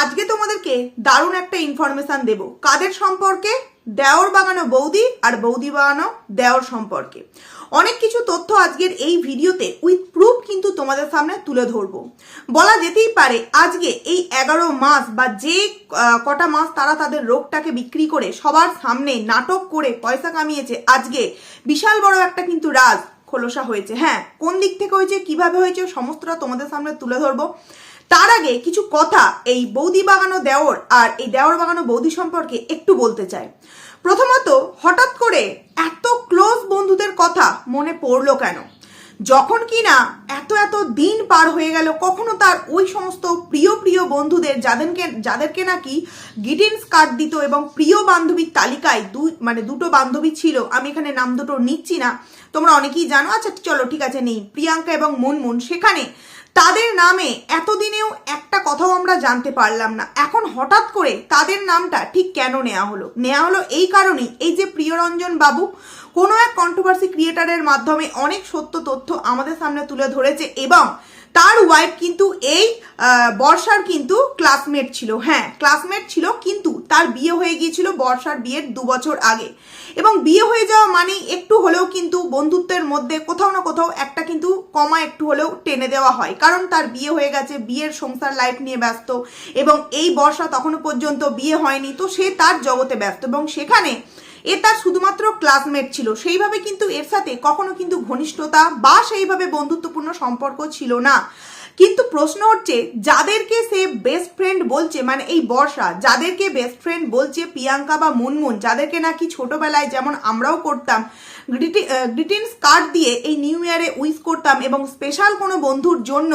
আজকে তোমাদেরকে দারুণ একটা ইনফরমেশন দেব। কাদের সম্পর্কে? দেওর বাগানো বৌদি আর বৌদি বাগানো দেওর সম্পর্কে। অনেক কিছু তথ্য আজকের এই ভিডিওতে উইথ প্রুফ কিন্তু তোমাদের সামনে তুলে ধরবো। বলা যেতেই পারে, আজকে এই এগারো মাস বা যে কটা মাস তারা তাদের রোগটাকে বিক্রি করে সবার সামনে নাটক করে পয়সা কামিয়েছে, আজকে বিশাল বড় একটা কিন্তু রাজ খোলসা হয়েছে। হ্যাঁ কোন দিক থেকে হয়েছে, কীভাবে হয়েছে, সমস্তটা তোমাদের সামনে তুলে ধরবো। তার আগে কিছু কথা এই বৌদি বাগানো দেওর আর এই দেওর বাগানো বৌদি সম্পর্কে একটু বলতে চাই। প্রথমত, হঠাৎ করে এত ক্লোজ বন্ধুদের কথা মনে পড়ল কেন? যখন কিনা এত এত দিন পার হয়ে গেল, কখনো তার ওই সমস্ত প্রিয় প্রিয় বন্ধুদের যাদেরকে যাদেরকে নাকি গিটিন্স কার্ড দিত এবং প্রিয় বান্ধবীর তালিকায় দু মানে দুটো বান্ধবী ছিল, আমি এখানে নাম দুটো নিচ্ছি না, তোমরা অনেকেই জানো আচ্ছা চলো ঠিক আছে, নেই, প্রিয়াঙ্কা এবং মুনমুন, সেখানে তাদের নামে এতদিনেও একটা কথাও আমরা জানতে পারলাম না। এখন হঠাৎ করে তাদের নামটা ঠিক কেন নেওয়া হলো? নেওয়া হলো এই কারণেই। এই যে প্রিয়রঞ্জন বাবু, কোনো এক কন্ট্রোভার্সি ক্রিয়েটারের মাধ্যমে অনেক সত্য তথ্য আমাদের সামনে তুলে ধরেছে এবং তার ওয়াইফ কিন্তু এই বর্ষার কিন্তু ক্লাসমেট ছিল। হ্যাঁ ক্লাসমেট ছিল কিন্তু তার বিয়ে হয়ে গিয়েছিল বর্ষার বিয়ের দু বছর আগে। এবং বিয়ে হয়ে যাওয়া মানে একটু হলেও কিন্তু বন্ধুত্বের মধ্যে কোথাও না কোথাও একটা কিন্তু কমা একটু হলেও টেনে দেওয়া হয়। কারণ তার বিয়ে হয়ে গেছে, বিয়ের সংসার লাইফ নিয়ে ব্যস্ত এবং এই বর্ষা তখনও পর্যন্ত বিয়ে হয়নি, তো সে তার জগতে ব্যস্ত। এবং সেখানে এ তার শুধুমাত্র ক্লাসমেট ছিল। সেইভাবে কিন্তু এর সাথে কখনো কিন্তু ঘনিষ্ঠতা বা সেইভাবে বন্ধুত্বপূর্ণ সম্পর্ক ছিল না। কিন্তু প্রশ্ন হচ্ছে, যাদেরকে সে বেস্ট ফ্রেন্ড বলছে মানে এই বর্ষা, যাদেরকে বেস্ট ফ্রেন্ড বলছে প্রিয়াঙ্কা বা মুনমুন, যাদেরকে নাকি ছোটবেলায় যেমন আমরাও করতাম গ্রিটিংস কার্ড দিয়ে এই নিউ ইয়ারে উইশ করতাম এবং স্পেশাল কোনো বন্ধুর জন্য,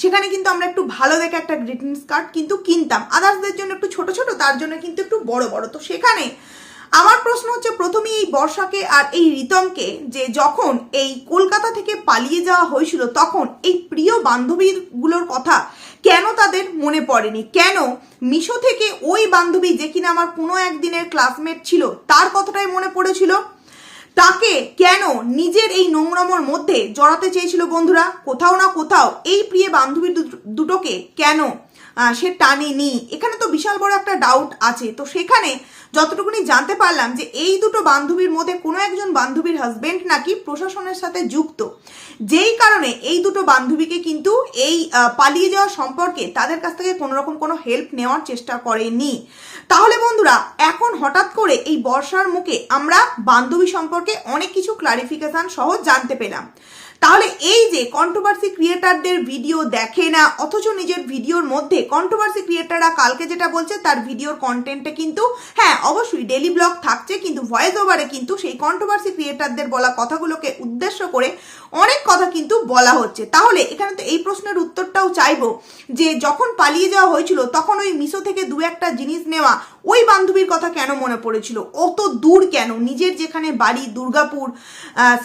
সেখানে কিন্তু আমরা একটু ভালো দেখে একটা গ্রিটিংস কার্ড কিন্তু কিনতাম। আদার্সদের জন্য একটু ছোট ছোট, তার জন্য কিন্তু একটু বড় বড়। তো সেখানে আমার প্রশ্ন হচ্ছে প্রথমেই এই বর্ষাকে আর এই রিতমকে যে যখন এই কলকাতা থেকে পালিয়ে যাওয়া হয়েছিল, তখন এই প্রিয় বান্ধবীগুলোর কথা কেন তাদের মনে পড়েনি? কেন মিশো থেকে ওই বান্ধবী যে কিনা আমার কোনো একদিনের ক্লাসমেট ছিল, তার কথাটাই মনে পড়েছিল? তাকে কেন নিজের এই নোংরামোর মধ্যে জড়াতে চেয়েছিল বন্ধুরা? কোথাও না কোথাও এই প্রিয় বান্ধবী দুটোকে কেন সে টানেনি। এখানে তো বিশাল বড় একটা ডাউট আছে। তো সেখানে যতটুকুনি জানতে পারলাম যে এই দুটো বান্ধবীর মধ্যে কোনো একজন বান্ধবীর হাজবেন্ড নাকি প্রশাসনের সাথে যুক্ত। যেই কারণে এই দুটো বান্ধবীকে কিন্তু এই পালিয়ে যাওয়া সম্পর্কে তাদের কাছ থেকে কোনো রকম কোনো হেল্প নেওয়ার চেষ্টা করেনি। তাহলে বন্ধুরা, এখন হঠাৎ করে এই বর্ষার মুখে আমরা বান্ধবী সম্পর্কে অনেক কিছু ক্লারিফিকেশন সহ জানতে পেলাম। তাহলে এই যে কন্ট্রোভার্সি ক্রিয়েটারদের ভিডিও দেখে না, অথচ নিজের ভিডিওর মধ্যে কন্ট্রোভার্সি ক্রিয়েটাররা কালকে যেটা বলছে, তার ভিডিওর কন্টেন্টে কিন্তু হ্যাঁ অবশ্যই ডেলি ব্লগ থাকছে, কিন্তু ভয়েস ওভারে কিন্তু সেই কন্ট্রোভার্সি ক্রিয়েটারদের বলা কথাগুলোকে উদ্দেশ্য করে অনেক কথা কিন্তু বলা হচ্ছে। তাহলে এখানে তো এই প্রশ্নের উত্তরটাও চাইব যে যখন পালিয়ে যাওয়া হয়েছিল, তখন ওই মিশো থেকে দু একটা জিনিস নেওয়া ওই বান্ধবীর কথা কেন মনে পড়েছিল? অত দূর কেন? নিজের যেখানে বাড়ি, দুর্গাপুর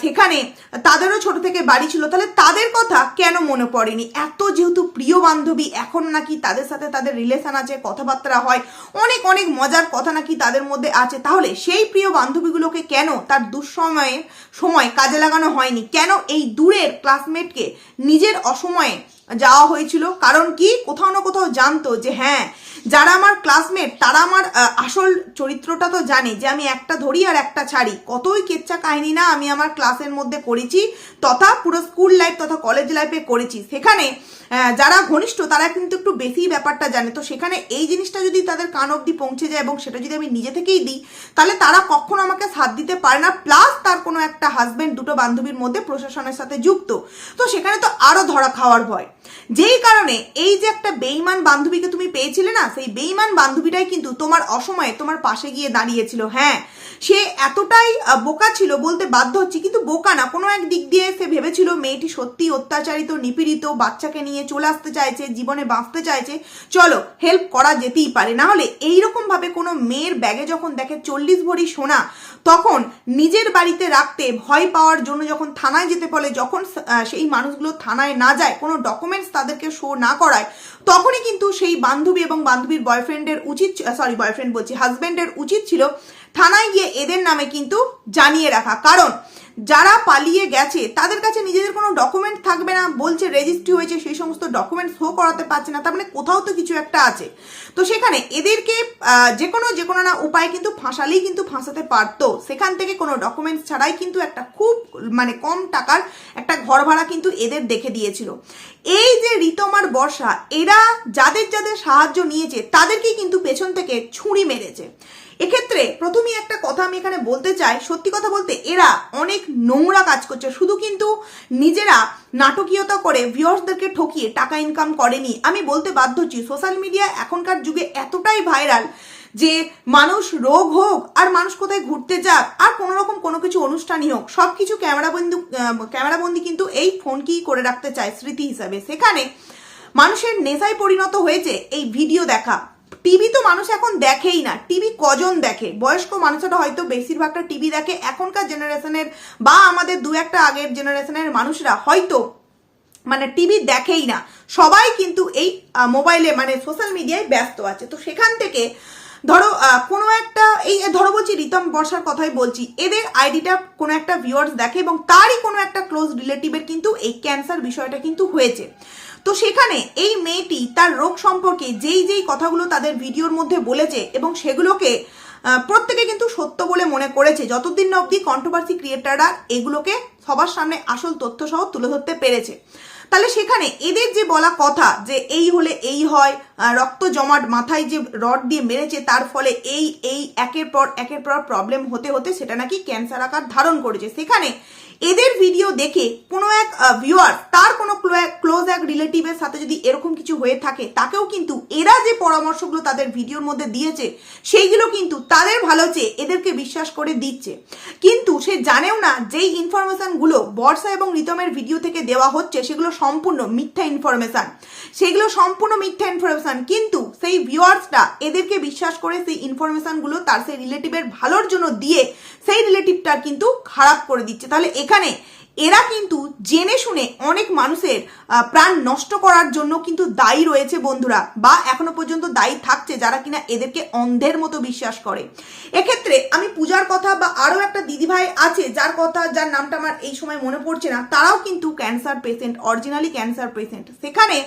সেখানে তাদেরও ছোট থেকে বাড়ি ছিল, তাহলে তাদের কথা কেন মনে পড়েনি? এত যেহেতু প্রিয় বান্ধবী, এখন নাকি তাদের সাথে তাদের রিলেশন আছে, কথাবার্তা হয়, অনেক অনেক মজার কথা নাকি তাদের মধ্যে আছে, তাহলে সেই প্রিয় বান্ধবীগুলোকে কেন তার দুঃসময়ে, সময় কাজে লাগানো হয়নি? কেন এই দূরের ক্লাসমেটকে নিজের অসময়ে যাওয়া হয়েছিল। কারণ কি? কোথাও না কোথাও জানতো যে হ্যাঁ যারা আমার ক্লাসমেট তারা আমার আসল চরিত্রটা তো জানে যে আমি একটা ধরি আর একটা ছাড়ি। কতই কেচ্চা কাহিনী না আমি আমার ক্লাসের মধ্যে করেছি, তথা পুরো স্কুল লাইফ তথা কলেজ লাইফে করেছি। সেখানে যারা ঘনিষ্ঠ, তারা কিন্তু একটু বেশি ব্যাপারটা জানে। তো সেখানে এই জিনিসটা যদি তাদের কান অবধি পৌঁছে যায় এবং সেটা যদি আমি নিজে থেকেই দিই, তাহলে তারা কখনো আমাকে সাথ দিতে পারে না। প্লাস তার কোনো একটা হাজব্যান্ড দুটো বান্ধবীর মধ্যে প্রশাসনের সাথে যুক্ত। তো সেখানে তো আরও ধরা খাওয়ার ভয়। যেই কারণে এই যে একটা বেইমান বান্ধবীকে তুমি পেয়েছিলে না, সেই বেইমান বান্ধবীটাই কিন্তু তোমার অসময়ে তোমার পাশে গিয়ে দাঁড়িয়েছিল। হ্যাঁ সে এতটাই বোকা ছিল বলতে বাধ্য হচ্ছি, কিন্তু বোকা না। কোনো এক দিক দিয়ে সে ভেবেছিল মেয়েটি সত্যি অত্যাচারিত, নিপীড়িত, বাচ্চাকে নিয়ে চলে আসতে চাইছে, জীবনে বাঁচতে চাইছে। চলো হেল্প করা যেতেই পারে। না হলে এইরকম ভাবে কোনো মেয়ের ব্যাগে যখন দেখে চল্লিশ ভরি সোনা, তখন নিজের বাড়িতে রাখতে ভয় পাওয়ার জন্য যখন থানায় যেতে বলে, যখন সেই মানুষগুলো থানায় না যায়, কোনো ডকুমেন্টস তাদেরকে শো না করায়, তখনই কিন্তু সেই বান্ধবী এবং বান্ধবীর বয়ফ্রেন্ডের উচিত সরি বয়ফ্রেন্ড বলছি হাজব্যান্ডের উচিত ছিল থানায় গিয়ে এদের নামে কিন্তু জানিয়ে রাখা। কারণ যারা পালিয়ে গেছে, তাদের কাছে নিজেদের কোনো ডকুমেন্ট থাকবে না, বলছে রেজিস্ট্রি হয়েছে, সেই সমস্ত ডকুমেন্ট শো করাতে পারছে না, তার মানে কোথাও তো কিছু একটা আছে। তো সেখানে এদেরকে যে কোনো যে কোনো না উপায় কিন্তু ফাঁসালেই কিন্তু ফাঁসাতে পারতো। সেখান থেকে কোনো ডকুমেন্টস ছাড়াই কিন্তু একটা খুব মানে কম টাকার একটা ঘর ভাড়া কিন্তু এদের দেখে দিয়েছিল। এই যে রিতম আর বর্ষা, এরা যাদের যাদের সাহায্য নিয়েছে, তাদেরকেই কিন্তু পেছন থেকে ছুরি মেরেছে। এক্ষেত্রে প্রথমেই একটা কথা আমি এখানে বলতে চাই, সত্যি কথা বলতে এরা অনেক নোংরা কাজ করছে। শুধু কিন্তু নিজেরা নাটকীয়তা করে ভিউয়ার্সদেরকে ঠকিয়ে টাকা ইনকাম করেনি। আমি বলতে বাধ্য হচ্ছি সোশ্যাল মিডিয়া এখনকার যুগে এতটাই ভাইরাল যে মানুষ রোগ হোক আর মানুষ কোথায় ঘুরতে যাক আর কোনো রকম কোনো কিছু অনুষ্ঠানই হোক সব কিছু ক্যামেরাবন্দি ক্যামেরাবন্দি কিন্তু এই ফোনকেই করে রাখতে চায় স্মৃতি হিসাবে। সেখানে মানুষের নেশায় পরিণত হয়েছে এই ভিডিও দেখা। টিভি তো মানুষ এখন দেখেই না, টিভি কজন দেখে? বয়স্ক মানুষেরা হয়তো বেশিরভাগটা টিভি দেখে, এখনকার জেনারেশনের বা আমাদের দু একটা আগের জেনারেশনের মানুষরা হয়তো মানে টিভি দেখেই না। সবাই কিন্তু এই মোবাইলে মানে সোশ্যাল মিডিয়ায় ব্যস্ত আছে। তো সেখান থেকে ধরো কোনো একটা, এই ধরো বলছি রিতম বর্ষার কথাই বলছি, এদের আইডিটা কোনো একটা ভিউয়ার্স দেখে এবং তারই কোনো একটা ক্লোজ রিলেটিভের কিন্তু এই ক্যান্সার বিষয়টা কিন্তু হয়েছে। তো সেখানে এই মেয়েটি তার রোগ সম্পর্কে যেই যেই কথাগুলো তাদের ভিডিওর মধ্যে বলেছে এবং সেগুলোকে প্রত্যেকে কিন্তু সত্য বলে মনে করেছে। যতদিন না অবধি কন্ট্রোভার্সি ক্রিয়েটাররা এগুলোকে সবার সামনে আসল তথ্য সহ তুলে ধরতে পেরেছে। তাহলে সেখানে এদের যে বলা কথা যে এই হলে এই হয় রক্ত জমাট মাথায় যে রড দিয়ে মেরেছে তার ফলে এই এই, একের পর একের পর প্রবলেম হতে হতে সেটা নাকি ক্যান্সার আকার ধারণ করেছে। সেখানে এদের ভিডিও দেখে কোনো এক ভিউয়ার তার কোনো ক্লোজ এক রিলেটিভের সাথে যদি এরকম কিছু হয়ে থাকে, তাকেও কিন্তু এরা যে পরামর্শগুলো তাদের ভিডিওর মধ্যে দিয়েছে, সেইগুলো কিন্তু তাদের ভালো চেয়ে এদেরকে বিশ্বাস করে দিচ্ছে। কিন্তু সে জানেও না যেই ইনফরমেশনগুলো বর্ষা এবং রিতমের ভিডিও থেকে দেওয়া হচ্ছে, সেগুলো সম্পূর্ণ মিথ্যা ইনফরমেশান সেগুলো সম্পূর্ণ মিথ্যা ইনফরমেশান কিন্তু সেই ভিউয়ার্সটা এদেরকে বিশ্বাস করে সেই ইনফরমেশনগুলো তার সেই রিলেটিভের ভালোর জন্য দিয়ে সেই রিলেটিভটা কিন্তু খারাপ করে দিচ্ছে। তাহলে এখানে। এরা কিন্তু জেনে শুনে অনেক মানুষের প্রাণ নষ্ট করার জন্য কিন্তু দায়ী রয়েছে বন্ধুরা বা এখনও পর্যন্ত দায়ী থাকছে যারা কিনা এদেরকে অন্ধের মতো বিশ্বাস করে। এক্ষেত্রে আমি পূজার কথা বা আরও একটা দিদিভাই আছে যার কথা, যার নামটা আমার এই সময় মনে পড়ছে না, তারাও কিন্তু cancer patient originally cancer patient সেখানে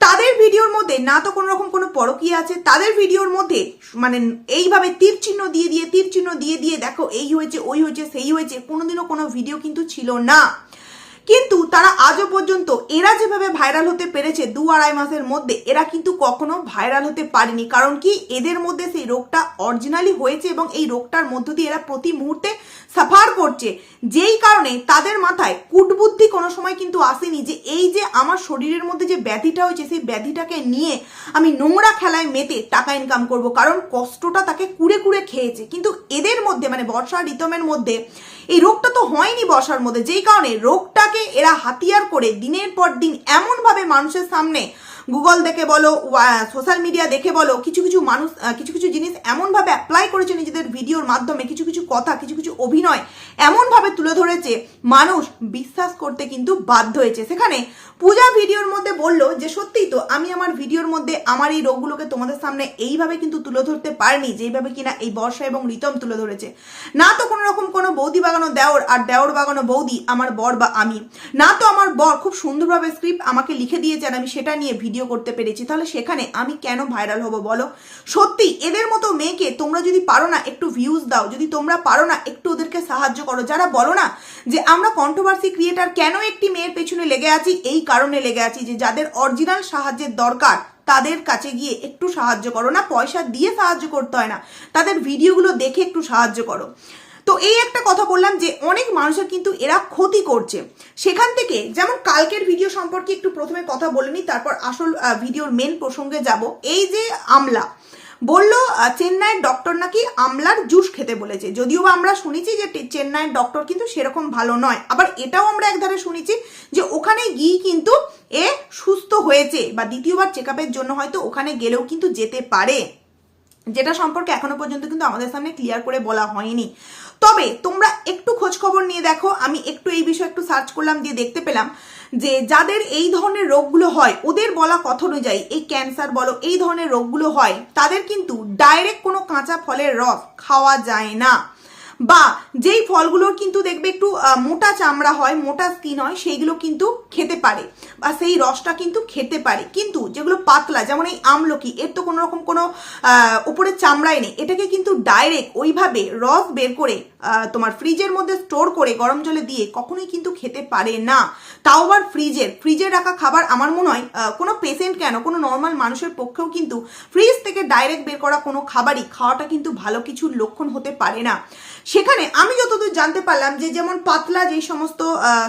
তাদের ভিডিওর মধ্যে না তো কোনো রকম কোনো পরকীয় আছে, তাদের ভিডিওর মধ্যে মানে এইভাবে তীর চিহ্ন দিয়ে দিয়ে, তীর চিহ্ন দিয়ে দিয়ে দেখো এই হয়েছে, ওই হয়েছে, সেই হয়েছে, কোনোদিনও কোনো ভিডিও কিন্তু ছিল না। কিন্তু তারা আজও পর্যন্ত এরা যেভাবে ভাইরাল হতে পেরেছে দু আড়াই মাসের মধ্যে, এরা কিন্তু কখনো ভাইরাল হতে পারেনি। কারণ কি, এদের মধ্যে সেই রোগটা অরিজিনালি হয়েছে এবং এই রোগটার মধ্য দিয়ে এরা প্রতি মুহূর্তে সাফার করছে। যেই কারণে তাদের মাথায় কুটবুদ্ধি কোনো সময় কিন্তু আসেনি যে এই যে আমার শরীরের মধ্যে যে ব্যাধিটা হয়েছে, সেই ব্যাধিটাকে নিয়ে আমি নোংরা খেলায় মেতে টাকা ইনকাম করব। কারণ কষ্টটা তাকে কুড়ে কুড়ে খেয়েছে। কিন্তু এদের মধ্যে মানে বর্ষা রিতমের মধ্যে এই রোগটা তো হয়নি বসার মধ্যে। যেই কারণে রোগটাকে এরা হাতিয়ার করে দিনের পর দিন এমনভাবে মানুষের সামনে গুগল দেখে বলো সোশ্যাল মিডিয়া দেখে বলো, কিছু কিছু মানুষ কিছু কিছু জিনিস এমনভাবে অ্যাপ্লাই করেছে নিজেদের ভিডিওর মাধ্যমে, কিছু কিছু কথা, কিছু কিছু অভিনয় এমনভাবে তুলে ধরেছে, মানুষ বিশ্বাস করতে কিন্তু বাধ্য হয়েছে। সেখানে পূজা ভিডিওর মধ্যে বলল যে, সত্যিই তো আমি আমার ভিডিওর মধ্যে আমার এই রোগগুলোকে তোমাদের সামনে এইভাবে কিন্তু তুলে ধরতে পারিনি, যেইভাবে কিনা এই বর্ষা এবং রিতম তুলে ধরেছে। না তো কোনো রকম কোনো বৌদি বাগানো দেওর আর দেওর বাগানো বৌদি আমার বর বা আমি। না তো আমার বর খুব সুন্দরভাবে স্ক্রিপ্ট আমাকে লিখে দিয়েছেন, আমি সেটা নিয়ে ভিডিও করতে পেরেছি। তাহলে সেখানে আমি কেন ভাইরাল হব বলো? সত্যি এদের মতো মেয়েকে তোমরা যদি পারো না একটু ভিউজ দাও, যদি তোমরা পারো না একটু ওদেরকে সাহায্য করো। যারা বলো না যে আমরা কন্ট্রোভার্সি ক্রিয়েটার কেন একটি মেয়ের পেছনে লেগে আছি? এই কারণে লেগে আছি যে যাদের অরিজিনাল সাহায্যের দরকার, তাদের কাছে গিয়ে একটু সাহায্য করো না, পয়সা দিয়ে সাহায্য করতে হয় না। তাদের ভিডিওগুলো দেখে একটু সাহায্য করো। তো এই একটা কথা বললাম যে অনেক মানুষের কিন্তু এরা ক্ষতি করছে। সেখান থেকে যেমন কালকের ভিডিও সম্পর্কে একটু প্রথমে কথা বলে নিই, তারপর আসল ভিডিওর মেন প্রসঙ্গে যাব। এই যে আমলা বলল চেন্নাইয়ের ডক্টর নাকি আমলার জুস খেতে বলেছে। যদিও বা আমরা শুনেছি যে চেন্নাইয়ের ডক্টর কিন্তু সেরকম ভালো নয়। আবার এটাও আমরা একধারে শুনেছি যে ওখানে গিয়ে কিন্তু এ সুস্থ হয়েছে বা দ্বিতীয়বার চেক জন্য হয়তো ওখানে গেলেও কিন্তু যেতে পারে। যেটা সম্পর্কে এখনও পর্যন্ত কিন্তু আমাদের সামনে ক্লিয়ার করে বলা হয়নি। তবে তোমরা একটু খোঁজ খবর নিয়ে দেখো। আমি একটু এই বিষয়ে একটু সার্চ করলাম, দিয়ে দেখতে পেলাম। যে যাদের এই ধরনের রোগগুলো হয়, ওদের বলা কথা অনুযায়ী এই ক্যান্সার বলো, এই ধরনের রোগগুলো হয়, তাদের কিন্তু ডাইরেক্ট কোনো কাঁচা ফলের রস খাওয়া যায় না। বা যেই ফলগুলোর কিন্তু দেখবে একটু মোটা চামড়া হয়, মোটা স্কিন হয়, সেইগুলো কিন্তু খেতে পারে বা সেই রসটা কিন্তু খেতে পারে। কিন্তু যেগুলো পাতলা, যেমন এই আমলকি, এর তো কোনো রকম কোনো উপরে চামড়াই নেই। এটাকে কিন্তু ডাইরেক্ট ওইভাবে রস বের করে তোমার ফ্রিজের মধ্যে স্টোর করে গরম জলে দিয়ে কখনোই কিন্তু খেতে পারে না। তাও আবার ফ্রিজের ফ্রিজে রাখা খাবার আমার মনে হয় কোনো পেশেন্ট কেন, কোনো নর্মাল মানুষের পক্ষেও কিন্তু ফ্রিজ থেকে ডাইরেক্ট বের করা কোনো খাবারই খাওয়াটা কিন্তু ভালো কিছুর লক্ষণ হতে পারে না। সেখানে আমি যতদূর জানতে পারলাম যে যেমন পাতলা যে সমস্ত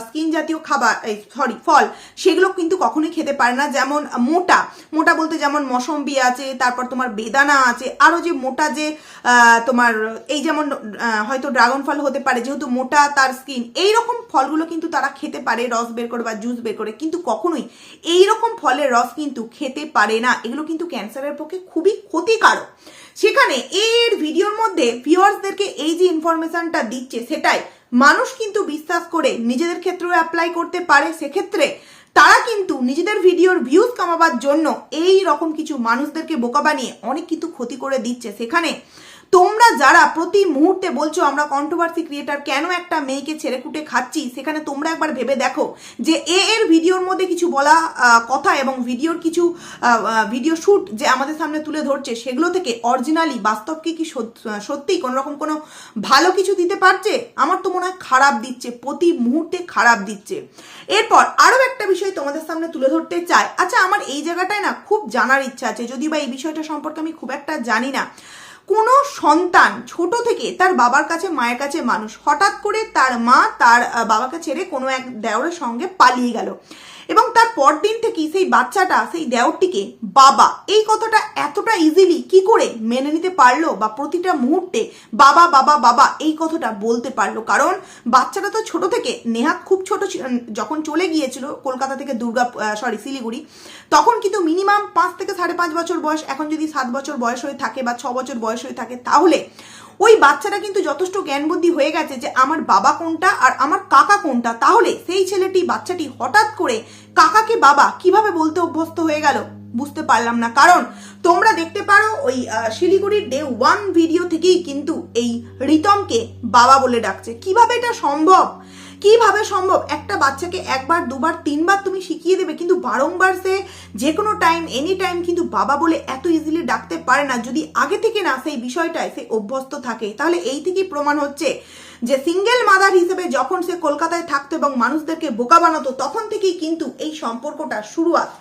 স্কিন জাতীয় খাবার, এই সরি ফল, সেগুলো কিন্তু কখনোই খেতে পারে না। যেমন মোটা মোটা বলতে যেমন মৌসম্বি আছে, তারপর তোমার বেদানা আছে আরও যে মোটা যে তোমার এই যেমন হয়তো ড্রাগন ফল হতে পারে, যেহেতু মোটা তার স্কিন এই রকম ফলগুলো কিন্তু তারা খেতে পারে, রস বের করে বা জুস বের করে, কিন্তু কখনোই এই রকম ফলের রস কিন্তু খেতে পারে না। এগুলো কিন্তু ক্যান্সারের পক্ষে খুবই ক্ষতিকারক। সেখানে এর ভিডিওর মধ্যে ভিউয়ার্সদেরকে এই যে ইনফরমেশনটা দিচ্ছে সেটাই মানুষ কিন্তু বিশ্বাস করে নিজেদের ক্ষেত্রেও অ্যাপ্লাই করতে পারে, সেক্ষেত্রে তারা কিন্তু নিজেদের ভিডিওর ভিউজ কামাবার জন্য এই রকম কিছু মানুষদেরকে বোকা বানিয়ে অনেক কিন্তু ক্ষতি করে দিচ্ছে। সেখানে তোমরা যারা প্রতি মুহূর্তে বলছো আমরা কন্ট্রোভার্সি ক্রিয়েটার কেন একটা মেয়েকে ছেড়ে কুটে খাচ্ছি? সেখানে তোমরা একবার ভেবে দেখো যে এ এর ভিডিওর মধ্যে কিছু বলা কথা এবং ভিডিওর কিছু ভিডিও শ্যুট যে আমাদের সামনে তুলে ধরছে, সেগুলো থেকে অরিজিনালি বাস্তবকে কি সত- সত্যি কোনো রকম কোনো ভালো কিছু দিতে পারছে? আমার তো মনে হয় খারাপ দিচ্ছে, প্রতি মুহূর্তে খারাপ দিচ্ছে। এরপর আরও একটা বিষয় তোমাদের সামনে তুলে ধরতে চাই। আচ্ছা আমার এই জায়গাটায় না খুব জানার ইচ্ছা আছে যদি বা এই বিষয়টা সম্পর্কে আমি খুব একটা জানি না। কোনো সন্তান ছোট থেকে তার বাবার কাছে, মায়ের কাছে মানুষ। হঠাৎ করে তার মা তার বাবাকে ছেড়ে কোনো এক দেওরের সঙ্গে পালিয়ে গেল। এবং তার পরদিন থেকেই সেই বাচ্চাটা, সেই দেওরটিকে, বাবা, এই কথাটা এতটা ইজিলি কি করে মেনে নিতে পারল বা প্রতিটা মুহূর্তে বাবা বাবা বাবা এই কথাটা বলতে পারল? কারণ বাচ্চাটা তো ছোট থেকে, নেহাত খুব ছোট যখন চলে গিয়েছিল কলকাতা থেকে দুর্গা সরি শিলিগুড়ি, তখন কিন্তু মিনিমাম পাঁচ থেকে সাড়ে পাঁচ বছর বয়স, এখন যদি সাত বছর বয়স হয়ে থাকে বা ছ বছর বয়স হয়ে থাকে, তাহলে ওই বাচ্চাটা কিন্তু যথেষ্ট জ্ঞান বুদ্ধি হয়ে গেছে যে আমার বাবা কোনটা আর আমার কাকা কোনটা। তাহলে সেই ছেলেটি, বাচ্চাটি হঠাৎ করে কাকাকে বাবা কীভাবে বলতে অভ্যস্ত হয়ে গেল? বুঝতে পারলাম না। কারণ তোমরা দেখতে পারো ওই শিলিগুড়ির ডে ওয়ান ভিডিও থেকেই কিন্তু এই রিতমকে বাবা বলে ডাকছে। কীভাবে এটা সম্ভব? কীভাবে সম্ভব? একটা বাচ্চাকে একবার, দুবার, তিনবার তুমি শিখিয়ে দেবে, কিন্তু বারংবার সে যে কোনো টাইম এনি টাইম কিন্তু বাবা বলে এত ইজিলি ডাকতে পারে না। যদি আগে থেকে না সেই বিষয়টায় সে অভ্যস্ত থাকে, তাহলে এই থেকেই প্রমাণ হচ্ছে যে সিঙ্গেল মাদার হিসেবে যখন সে কলকাতায় থাকতো এবং মানুষদেরকে বোকা বানাতো, তখন থেকেই কিন্তু এই সম্পর্কটা শুরুয়াত।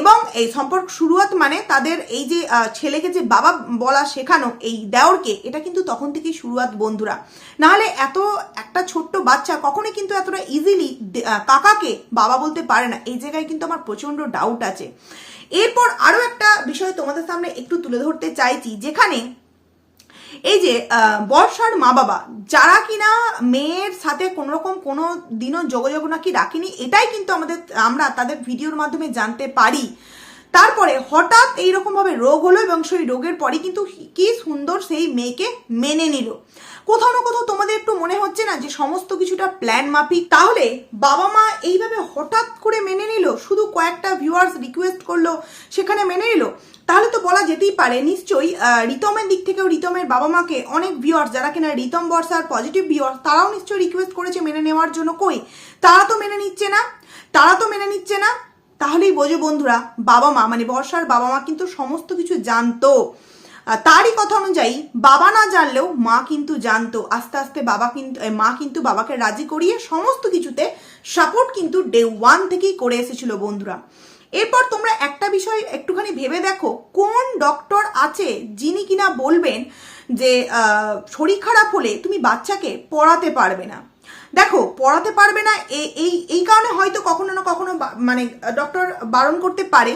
এবং এই সম্পর্ক শুরুয়াত মানে তাদের এই যে ছেলেকে যে বাবা বলা শেখানো এই দেওরকে, এটা কিন্তু তখন থেকেই শুরুয়াত বন্ধুরা। নাহলে এত একটা ছোট্ট বাচ্চা কখনোই কিন্তু এতটা ইজিলি কাকাকে বাবা বলতে পারে না। এই জায়গায় কিন্তু আমার প্রচণ্ড ডাউট আছে। এরপর আরও একটা বিষয় তোমাদের সামনে একটু তুলে ধরতে চাইছি, যেখানে এই যে বর্ষার মা বাবা যারা কিনা মেয়ের সাথে কোনো রকম কোনো দিনও যোগাযোগ নাকি রাখিনি, এটাই কিন্তু আমাদের, আমরা তাদের ভিডিওর মাধ্যমে জানতে পারি। তারপরে হঠাৎ এইরকম ভাবে রোগ হলো এবং সেই রোগের পরে কিন্তু কি সুন্দর সেই মেয়েকে মেনে নিল। কোথাও না কোথাও তোমাদের একটু মনে হচ্ছে না যে সমস্ত কিছুটা প্ল্যান মাফিক? তাহলে বাবা মা এইভাবে হঠাৎ করে মেনে নিল, শুধু কয়েকটা ভিউয়ার্স রিকোয়েস্ট করল, সেখানে মেনে নিল? তাহলে তো বলা যেতেই পারে, নিশ্চয়ই রিতমের দিক থেকেও রিতমের বাবা মাকে অনেক ভিউয়ার্স যারা কিনা রিতম বর্ষার পজিটিভ ভিউয়ার্স তারাও নিশ্চয়ই রিকোয়েস্ট করেছে মেনে নেওয়ার জন্য। কই? তারা তো মেনে নিচ্ছে না, তারা তো মেনে নিচ্ছে না। তাহলেই বোঝো বন্ধুরা, বাবা মা মানে বর্ষার বাবা মা কিন্তু সমস্ত কিছু জানতো। তারই কথা অনুযায়ী বাবা না জানলেও মা কিন্তু জানতো। আস্তে আস্তে বাবা কিন্তু মা কিন্তু বাবাকে রাজি করিয়ে সমস্ত কিছুতে সাপোর্ট কিন্তু ডে ওয়ান থেকেই করে এসেছিল বন্ধুরা। এরপর তোমরা একটা বিষয় একটুখানি ভেবে দেখো, কোন ডক্টর আছে যিনি কিনা বলবেন যে শরীর খারাপ হলে তুমি বাচ্চাকে পড়াতে পারবে না। দেখো, পড়াতে পারবে না এই এই কারণে হয়তো কখনো না কখনো মানে ডক্টর বারণ করতে পারে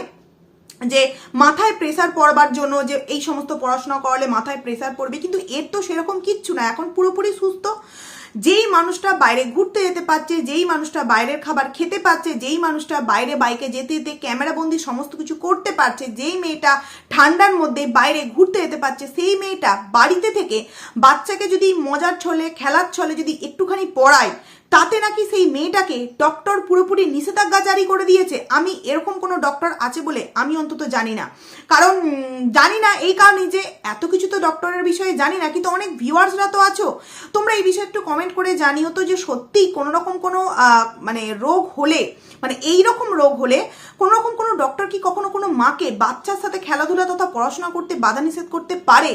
যে, মাথায় প্রেসার পড়বার জন্য যে, এই সমস্ত পড়াশোনা করালে মাথায় প্রেসার পড়বে, কিন্তু এর তো সেরকম কিচ্ছু না, এখন পুরোপুরি সুস্থ। যেই মানুষটা বাইরে ঘুরতে যেতে পারছে, যেই মানুষটা বাইরের খাবার খেতে পারছে, যেই মানুষটা বাইরে বাইকে যেতে যেতে ক্যামেরাবন্দি সমস্ত কিছু করতে পারছে, যেই মেয়েটা ঠান্ডার মধ্যে বাইরে ঘুরতে যেতে পারছে, সেই মেয়েটা বাড়িতে থেকে বাচ্চাকে যদি মজার ছলে, খেলার ছলে যদি একটুখানি পড়ায় তাতে নাকি সেই মেয়েটাকে ডক্টর পুরোপুরি নিষেধাজ্ঞা জারি করে দিয়েছে। আমি এরকম কোনো ডক্টর আছে বলে আমি অন্তত জানি না। কারণ জানি না এই কারণে যে এত কিছু তো ডক্টরের বিষয়ে জানি না, কিন্তু অনেক ভিউয়ার্সরা তো আছো। তোমরা এই বিষয়ে একটু কমেন্ট করে জানিও তো যে সত্যি কোনো রকম কোনো মানে রোগ হলে মানে এই রকম রোগ হলে কোনো রকম কোনো ডক্টর কি কখনো কোনো মাকে বাচ্চার সাথে খেলাধুলা তথা পড়াশোনা করতে বাধা নিষেধ করতে পারে?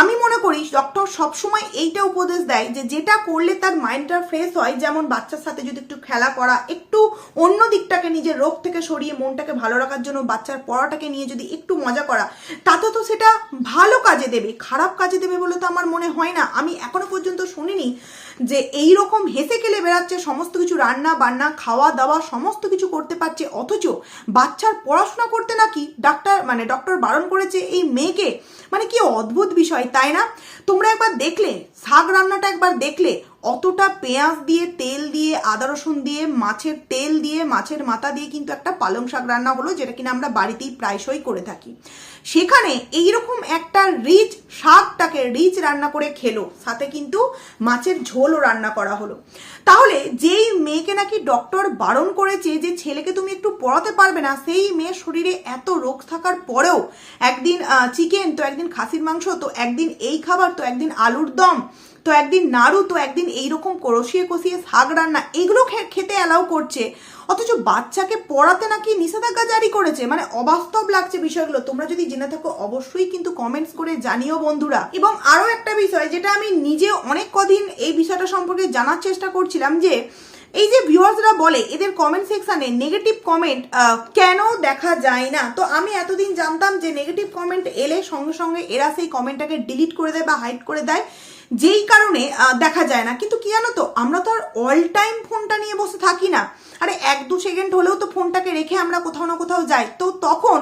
আমি মনে করি ডক্টর সবসময় এইটা উপদেশ দেয় যে যেটা করলে তার মাইন্ডটা ফ্রেশ হয় যেমন বাচ্চার সাথে যদি একটু খেলা করা, একটু অন্য দিকটাকে নিজের রোগ থেকে সরিয়ে মনটাকে ভালো রাখার জন্য বাচ্চার পড়াটাকে নিয়ে যদি একটু মজা করা, তাতে তো সেটা ভালো কাজে দেবে, খারাপ কাজে দেবে বলে তো আমার মনে হয় না। আমি এখনও পর্যন্ত শুনিনি যে এই রকম হেসে খেলে বেড়াচ্ছে, সমস্ত কিছু রান্না বান্না, খাওয়া দাওয়া, সমস্ত কিছু করতে পারছে, অথচ বাচ্চার পড়াশোনা করতে নাকি ডাক্তার মানে ডক্টর বারণ করেছে এই মেয়েকে। মানে কি অদ্ভুত বিষয়, তাই না? তোমরা একবার দেখলে, শাক রান্নাটা একবার দেখলে অতটা পেঁয়াজ দিয়ে, তেল দিয়ে, আদা রসুন দিয়ে, মাছের তেল দিয়ে, মাছের মাথা দিয়ে কিন্তু একটা পালং শাক রান্না হলো, যেটা কিনা আমরা বাড়িতেই প্রায়শই করে থাকি। সেখানে এইরকম একটা রিচ শাকটাকে, রিচ রান্না করে খেলো, সাথে কিন্তু মাছের ঝোলও রান্না করা হলো। তাহলে যেই মেয়েকে নাকি ডক্টর বারণ করেছে যে, ছেলেকে তুমি একটু পড়াতে পারবে না সেই মেয়ের শরীরে এত রোগ থাকার পরেও একদিন চিকেন, তো একদিন খাসির মাংস, তো একদিন এই খাবার, তো একদিন আলুর দম তো একদিন নাড়ু তো একদিন এইরকম কষিয়ে কষিয়ে শাক রান্না এগুলো খেতে অ্যালাউ করছে। অথচ বাচ্চাকে পড়াতে নাকি নিষেধাজ্ঞা জারি করেছে। মানে অবাস্তব লাগছে বিষয়গুলো। তোমরা যদি জেনে থাকো, অবশ্যই কিন্তু কমেন্টস করে জানিও বন্ধুরা। এবং আরও একটা বিষয় যেটা আমি নিজে অনেক কদিন এই বিষয়টা সম্পর্কে জানার চেষ্টা করছিলাম যে, এই যে ভিউয়ার্সরা বলে, এদের কমেন্ট সেকশানে নেগেটিভ কমেন্ট কেন দেখা যায় না? তো আমি এতদিন জানতাম যে নেগেটিভ কমেন্ট এলে সঙ্গে সঙ্গে এরা সেই কমেন্টটাকে ডিলিট করে দেয় বা হাইড করে দেয়। যেই কারণে দেখা যায় না। কিন্তু কি জানো তো, আমরা তো আর অল টাইম ফোনটা নিয়ে বসে থাকি না। আরে এক দু সেকেন্ড হলেও তো ফোনটাকে রেখে আমরা কোথাও না কোথাও যাই। তো তখন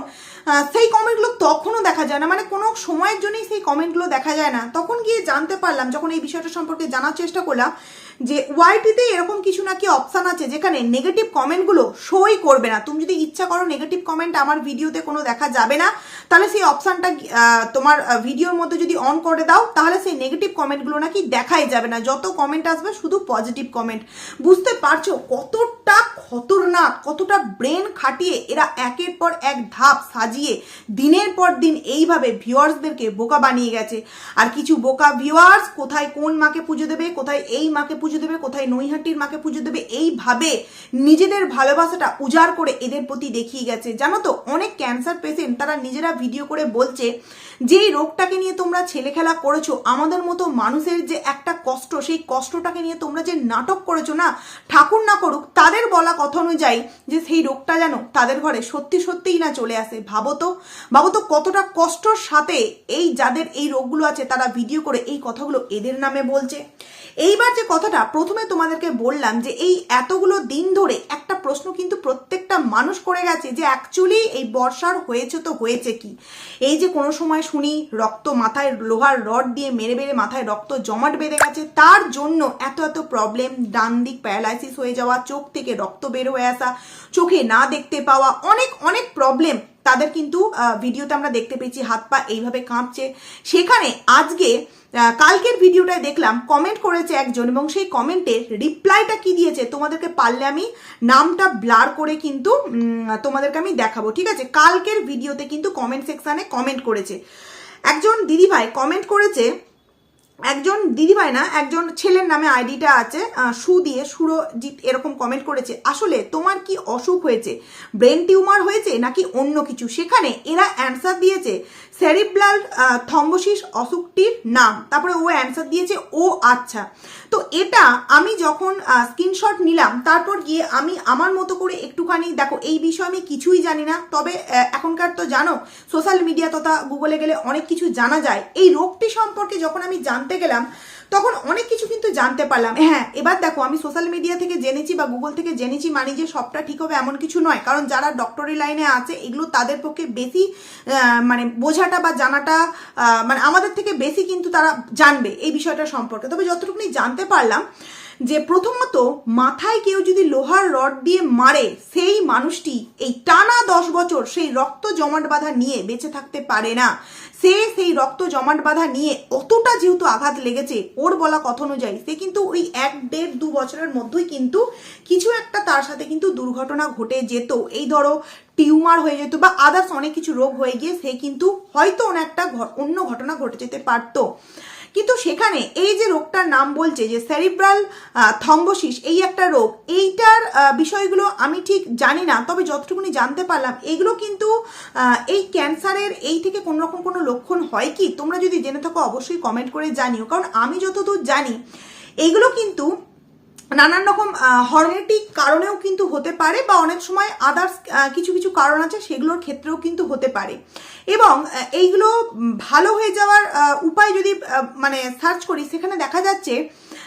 সেই কমেন্টগুলো তখনও দেখা যায় না। মানে কোনো সময়ের জন্যই সেই কমেন্টগুলো দেখা যায় না। তখন গিয়ে জানতে পারলাম, যখন এই বিষয়টা সম্পর্কে জানার চেষ্টা করলাম যে ওয়াইটিতে এরকম কিছু নাকি অপশান আছে যেখানে নেগেটিভ কমেন্টগুলো শোই করবে না। তুমি যদি ইচ্ছা করো নেগেটিভ কমেন্ট আমার ভিডিওতে কোনো দেখা যাবে না, তাহলে সেই অপশানটা তোমার ভিডিওর মধ্যে যদি অন করে দাও, তাহলে সেই নেগেটিভ কমেন্টগুলো নাকি দেখাই যাবে না। যত কমেন্ট আসবে শুধু পজিটিভ কমেন্ট বুঝতে পারছ কতটা খতরনাক, কতটা ব্রেন খাটিয়ে এরা একের পর এক ধাপ সাজিয়ে দিনের পর দিন এইভাবে ভিউয়ার্সদেরকে বোকা বানিয়ে গেছে। আর কিছু বোকা ভিউয়ার্স কোথায় কোন মাকে পুজো দেবে, কোথায় এই মাকে পুজো দেবে, কোথায় নৈহাটির মাকে পুজো দেবে, এইভাবে নিজেদের ভালোবাসাটা উজাড় করে এদের প্রতি দেখিয়ে গেছে। জানো তো, অনেক ক্যান্সার পেশেন্ট তারা নিজেরা ভিডিও করে বলছে যে রোগটাকে নিয়ে তোমরা ছেলে খেলা করেছ, আমাদের মতো মানুষের যে একটা কষ্ট, সেই কষ্টটাকে নিয়ে তোমরা যে নাটক করেছ না, ঠাকুর না করুক, তাদের বলা কথা অনুযায়ী যে সেই রোগটা যেন তাদের ঘরে সত্যি সত্যিই না চলে আসে। ভাবো তো ভাবো তো কতটা কষ্টর সাথে এই যাদের এই রোগগুলো আছে, তারা ভিডিও করে এই কথাগুলো এদের নামে বলছে। এইবার যে কথাটা প্রথমে তোমাদেরকে বললাম যে এই এতগুলো দিন ধরে একটা প্রশ্ন কিন্তু প্রত্যেকটা মানুষ করে গেছে যে অ্যাকচুয়ালি এই বর্ষার হয়েছে তো হয়েছে কি? এই যে কোনো সময় শুনি রক্ত মাথায় লোহার রড দিয়ে মেরে মেরে মাথায় রক্ত জমাট বেঁধে গেছে, তার জন্য এত এত প্রবলেম ডান দিক প্যারালাইসিস হয়ে যাওয়া, চোখ থেকে রক্ত বের হয়ে আসা, চোখে না দেখতে পাওয়া, অনেক অনেক প্রবলেম তাদের কিন্তু ভিডিওতে আমরা দেখতে পেয়েছি হাত পা এইভাবে কাঁপছে। সেখানে আজকে কালকের ভিডিওটায় দেখলাম কমেন্ট করেছে একজন এবং সেই কমেন্টের রিপ্লাইটা কি দিয়েছে তোমাদেরকে পারলে আমি নামটা ব্লার করে কিন্তু তোমাদেরকে আমি দেখাবো, ঠিক আছে? কালকের ভিডিওতে কিন্তু কমেন্ট সেকশানে কমেন্ট করেছে। একজন দিদিভাই কমেন্ট করেছে একজন দিদিভাই না, একজন ছেলের নামে আইডিটা আছে সু দিয়ে, সুরজিৎ এরকম কমেন্ট করেছে, আসলে তোমার কি অসুখ হয়েছে? ব্রেন টিউমার হয়েছে নাকি অন্য কিছু? সেখানে এরা অ্যান্সার দিয়েছে সেরিব্রাল থম্বোসিস অসুখটির নাম। তারপরে ও অ্যান্সার দিয়েছে, ও আচ্ছা। তো এটা আমি যখন স্ক্রিনশট নিলাম, তারপর গিয়ে আমি আমার মতো করে একটুখানি, দেখো, এই বিষয়ে আমি কিছুই জানি না। তবে এখনকার তো জানো সোশ্যাল মিডিয়া তথা গুগলে গেলে অনেক কিছু জানা যায়। এই রোগটি সম্পর্কে যখন আমি জানতে গেলাম তখন অনেক কিছু কিন্তু জানতে পারলাম। হ্যাঁ এবার দেখো, আমি সোশ্যাল মিডিয়া থেকে জেনেছি বা গুগল থেকে জেনেছি মানে যে সবটা ঠিক হবে এমন কিছু নয়। কারণ যারা ডক্টরি লাইনে আছে, এগুলো তাদের পক্ষে বেশি মানে বোঝাটা বা জানাটা মানে আমাদের থেকে বেশি কিন্তু তারা জানবে এই বিষয়টা সম্পর্কে। তবে যতটুকুনি জানতে পারলাম যে প্রথমত মাথায় কেউ যদি লোহার রড দিয়ে মারে, সেই মানুষটি এই টানা দশ বছর সেই রক্ত জমাট বাঁধা নিয়ে বেঁচে থাকতে পারে না। সে সেই রক্ত জমাট বাঁধা নিয়ে অতটা যেহেতু আঘাত লেগেছে, ওর বলা কথা অনুযায়ী সে কিন্তু ওই এক, দেড়, দু বছরের মধ্যেই কিন্তু কিছু একটা তার সাথে কিন্তু দুর্ঘটনা ঘটে যেত। এই ধরো টিউমার হয়ে যেত বা আদার্স অনেক কিছু রোগ হয়ে গিয়ে সে কিন্তু হয়তো অন্য একটা অন্য ঘটনা ঘটে যেতে পারতো। কিন্তু সেখানে এই যে রোগটার নাম বলছে যে সেরিব্রাল থম্বোসিস, এই একটা রোগ, এইটার বিষয়গুলো আমি ঠিক জানি না, তবে যতটুকুনি জানতে পারলাম, এগুলো কিন্তু এই ক্যান্সারের এই থেকে কোনো রকম কোনো লক্ষণ হয় কি? তোমরা যদি জেনে থাকো, অবশ্যই কমেন্ট করে জানিও। কারণ আমি যতদূর জানি এইগুলো কিন্তু নানান রকম হরমেটিক কারণেও কিন্তু হতে পারে বা অনেক সময় আদার্স কিছু কিছু কারণ আছে সেগুলোর ক্ষেত্রেও কিন্তু হতে পারে। এবং এইগুলো ভালো হয়ে যাওয়ার উপায় যদি মানে সার্চ করি, সেখানে দেখা যাচ্ছে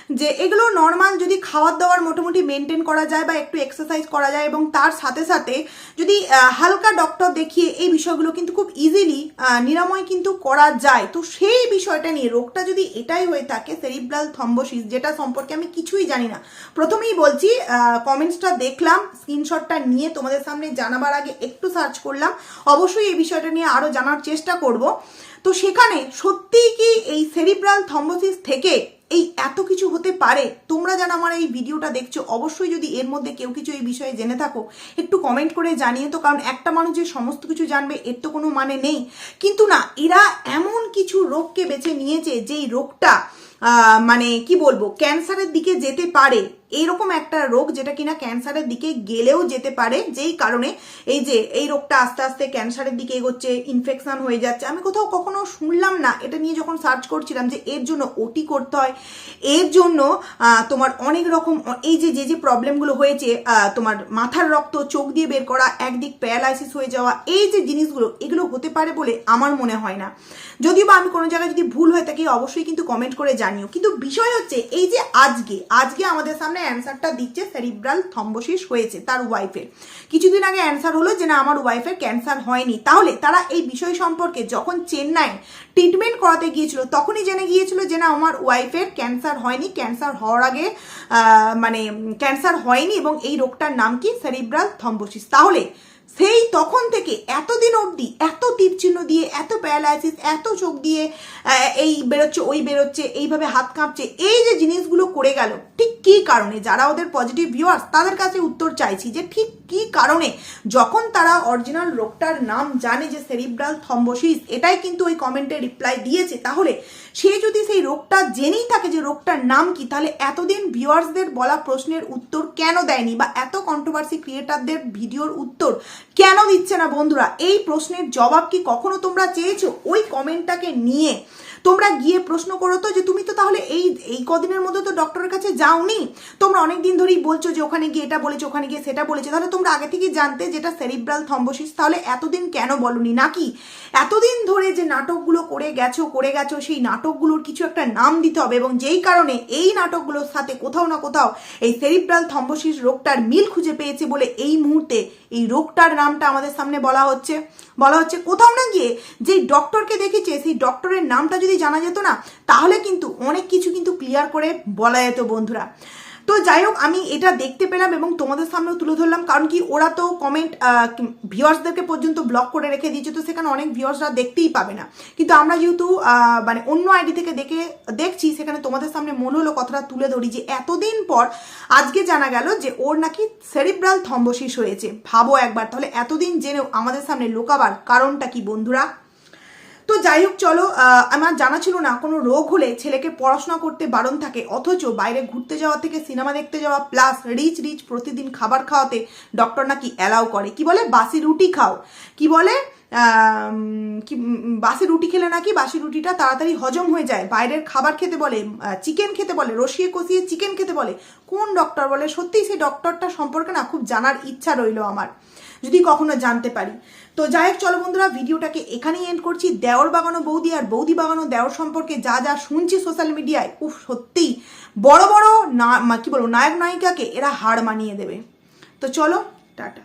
যে এগুলো নর্মাল যদি খাওয়ার দাওয়ার মোটামুটি মেনটেন করা যায় বা একটু এক্সারসাইজ করা যায় এবং তার সাথে সাথে যদি হালকা ডক্টর দেখিয়ে এই বিষয়গুলো কিন্তু খুব ইজিলি নিরাময় কিন্তু করা যায়। তো সেই বিষয়টা নিয়ে রোগটা যদি এটাই হয়ে থাকে সেরিব্রাল থম্বোসিস যেটা সম্পর্কে আমি কিছুই জানি না, প্রথমেই বলছি কমেন্টসটা দেখলাম স্ক্রিনশটটা নিয়ে তোমাদের সামনে জানাবার আগে একটু সার্চ করলাম। অবশ্যই এই বিষয়টা নিয়ে আরও জানার চেষ্টা করব। তো সেখানে সত্যিই কি এই সেরিব্রাল থম্বোসিস থেকে এই এত কিছু হতে পারে? তোমরা যারা আমার এই ভিডিওটা দেখছ, অবশ্যই যদি এর মধ্যে কেউ কিছু এই বিষয়ে জেনে থাকো, একটু কমেন্ট করে জানিয়ে তো, কারণ একটা মানুষ যে সমস্ত কিছু জানবে, এর তো কোনো মানে নেই। কিন্তু না, এরা এমন কিছু রোগকে বেছে নিয়েছে, যেই রোগটা মানে কি বলব ক্যান্সারের দিকে যেতে পারে। এইরকম একটা রোগ যেটা কিনা ক্যান্সারের দিকে গেলেও যেতে পারে, যেই কারণে এই যে এই রোগটা আস্তে আস্তে ক্যান্সারের দিকে এগোচ্ছে ইনফেকশন হয়ে যাচ্ছে। আমি কোথাও কখনো শুনলাম না, এটা নিয়ে যখন সার্চ করছিলাম যে এর জন্য ওটি করতে হয়, এর জন্য তোমার অনেক রকম, এই যে যে যে প্রবলেমগুলো হয়েছে তোমার মাথার রক্ত, চোখ দিয়ে বের করা, একদিক প্যারালাইসিস হয়ে যাওয়া, এই যে জিনিসগুলো, এগুলো হতে পারে বলে আমার মনে হয় না। যদিও বা আমি কোনো জায়গায় যদি ভুল হয়ে থাকি অবশ্যই কিন্তু কমেন্ট করে জানিও। কিন্তু বিষয় হচ্ছে, এই যে আজকে আজকে আমাদের সামনে অ্যান্সারটা দিচ্ছে সেরিব্রাল থম্বোসিস হয়েছে তার ওয়াইফের কিছুদিন আগে অ্যান্সার হলো যে না, আমার ওয়াইফের ক্যান্সার হয়নি। তাহলে তারা এই বিষয় সম্পর্কে যখন চেন্নাই ট্রিটমেন্ট করাতে গিয়েছিল, তখনই জেনে গিয়েছিল যে না, আমার ওয়াইফের ক্যান্সার হয়নি ক্যান্সার হওয়ার আগে মানে ক্যান্সার হয়নি এবং এই রোগটার নাম কি? সেরিব্রাল থম্বোসিস তাহলে সেই তখন থেকে এতদিন অবধি এত তীরচিহ্ন দিয়ে, এত প্যারালাইসিস এত চোখ দিয়ে এই বেরোচ্ছে, ওই বেরোচ্ছে, এইভাবে হাত কাঁপছে, এই যে জিনিসগুলো করে গেল, ঠিক কী কারণে? যারা ওদের পজিটিভ ভিউয়ার্স তাদের কাছে উত্তর চাইছি যে ঠিক কী কারণে যখন তারা অরিজিনাল রোগটার নাম জানে যে সেরিব্রাল থম্বোসিস এটাই কিন্তু ওই কমেন্টে রিপ্লাই দিয়েছে। তাহলে সে যদি সেই রোগটা জেনেই থাকে যে রোগটার নাম কি, তাহলে এতদিন ভিউয়ার্সদের বলা প্রশ্নের উত্তর কেন দেয়নি বা এত কন্ট্রোভার্সি ক্রিয়েটারদের ভিডিওর উত্তর কেন দিচ্ছে না বন্ধুরা? এই প্রশ্নের জবাব কি কখনো তোমরা চেয়েছো? ওই কমেন্টটাকে নিয়ে তোমরা গিয়ে প্রশ্ন করো তো যে তুমি তো তাহলে এই এই কদিনের মধ্যে তো ডক্টরের কাছে যাওনি। তোমরা অনেক দিন ধরেই বলছো যে ওখানে গিয়ে এটা বলেছ, ওখানে গিয়ে সেটা বলেছে। তাহলে তোমরা আগে থেকেই জানতে যেটা সেরিব্রাল থম্বোসিস তাহলে এতদিন কেন বলনি নাকি? এতদিন ধরে যে নাটকগুলো করে গেছো করে গেছো, সেই নাটকগুলোর কিছু একটা নাম দিতে হবে এবং যেই কারণে এই নাটকগুলোর সাথে কোথাও না কোথাও এই সেরিব্রাল থম্বোসিস রোগটার মিল খুঁজে পেয়েছে বলে এই মুহূর্তে এই রোগটার নামটা আমাদের সামনে বলা হচ্ছে। বলা হচ্ছে কোথাও না গিয়ে যেই ডক্টরকে দেখেছে, সেই ডক্টরের নামটা যদি জানা যেত না, তাহলে কিন্তু অনেক কিছু কিন্তু ক্লিয়ার করে বলা যেত বন্ধুরা। তো যাই হোক, আমি এটা দেখতে পেলাম এবং তোমাদের সামনেও তুলে ধরলাম, কারণ কি ওরা তো কমেন্ট ভিউয়ার্সদেরকে পর্যন্ত ব্লক করে রেখে দিয়েছে, তো সেখানে অনেক ভিউয়ার্সরা দেখতেই পাবে না। কিন্তু আমরা যেহেতু মানে অন্য আইডি থেকে দেখে, দেখছি, সেখানে তোমাদের সামনে মনে হলো কথাটা তুলে ধরি যে এতদিন পর আজকে জানা গেল যে ওর নাকি সেরিব্রাল থম্বোসিস হয়েছে। ভাবো একবার, তাহলে এতদিন জেনেও আমাদের সামনে লোকাবার কারণটা কি বন্ধুরা? তো যাই হোক, চলো আমার জানা ছিল না, কোনো রোগ হলে ছেলেকে পড়াশোনা করতে বারণ থাকে, অথচ বাইরে ঘুরতে যাওয়া থেকে সিনেমা দেখতে যাওয়া প্লাস রিচ রিচ প্রতিদিন খাবার খাওয়াতে ডক্টর নাকি অ্যালাউ করে। কি বলে? বাসি রুটি খাও। কি বলে? কি, বাসি রুটি খেলে নাকি বাসি রুটিটা তাড়াতাড়ি হজম হয়ে যায়। বাইরের খাবার খেতে বলে চিকেন খেতে বলে, রসিয়ে কষিয়ে চিকেন খেতে বলে। কোন ডক্টর বলে? সত্যিই সেই ডক্টরটা সম্পর্কে না খুব জানার ইচ্ছা রইল আমার, যদি কখনো জানতে পারি। তো যাই হোক, চলো বন্ধুরা, ভিডিওটাকে এখানেই এন্ড করছি। দেওর বাগানো বৌদি আর বৌদি বাগানো দেওর সম্পর্কে যা যা শুনছি সোশ্যাল মিডিয়ায় উফ, সত্যিই বড় বড় না কী বলব নায়ক নায়িকাকে এরা হার মানিয়ে দেবে। তো চলো, টাটা।